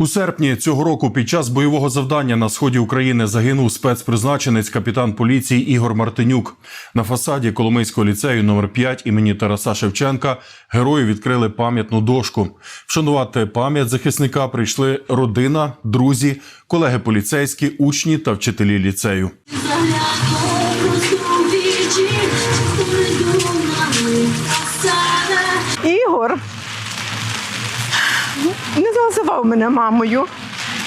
У серпні цього року під час бойового завдання на сході України загинув спецпризначенець капітан поліції Ігор Мартинюк. На фасаді Коломийського ліцею номер 5 імені Тараса Шевченка герою відкрили пам'ятну дошку. Вшанувати пам'ять захисника прийшли родина, друзі, колеги поліцейські, учні та вчителі ліцею. Називав мене мамою.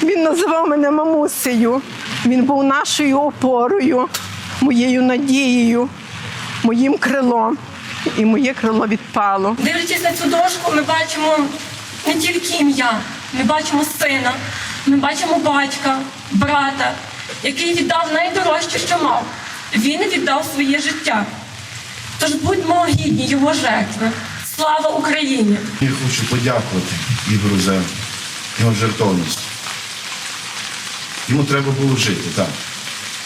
Він називав мене мамусею. Він був нашою опорою, моєю надією, моїм крилом. І моє крило відпало. Дивлячись на цю дошку, ми бачимо не тільки ім'я, ми бачимо сина, ми бачимо батька, брата, який віддав найдорожче, що мав. Він віддав своє життя. Тож будьмо гідні його жертви. Слава Україні! Я хочу подякувати Ігору за жертовність. Йому треба було жити, так.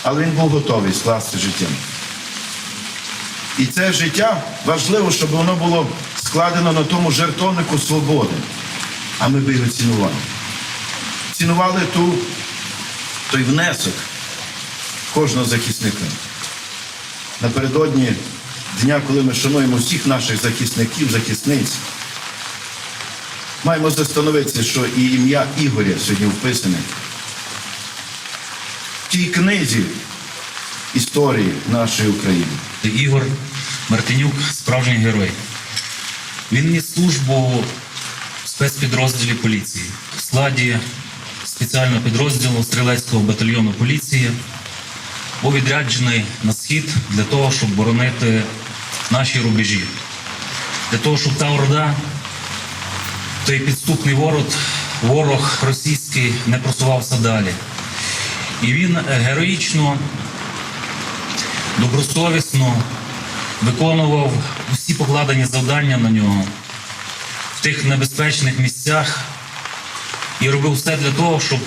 Але він був готовий скласти життя. І це життя важливо, щоб воно було складено на тому жертовнику свободи. А ми би його цінували. Цінували ту, той внесок кожного захисника. Напередодні дня, коли ми шануємо всіх наших захисників, захисниць, маємо застановитися, що і ім'я Ігоря сьогодні вписане в тій книзі історії нашої України. Ігор Мартинюк справжній герой. Він ніс службу в спецпідрозділі поліції в складі спеціального підрозділу стрілецького батальйону поліції. Був відряджений на схід для того, щоб боронити наші рубежі, для того, щоб та орда, той підступний ворог, ворог російський не просувався далі. І він героїчно добросовісно виконував усі покладені завдання на нього в тих небезпечних місцях і робив все для того, щоб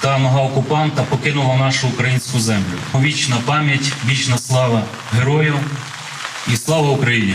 та нога окупанта покинула нашу українську землю. Вічна пам'ять, вічна слава герою і слава Україні!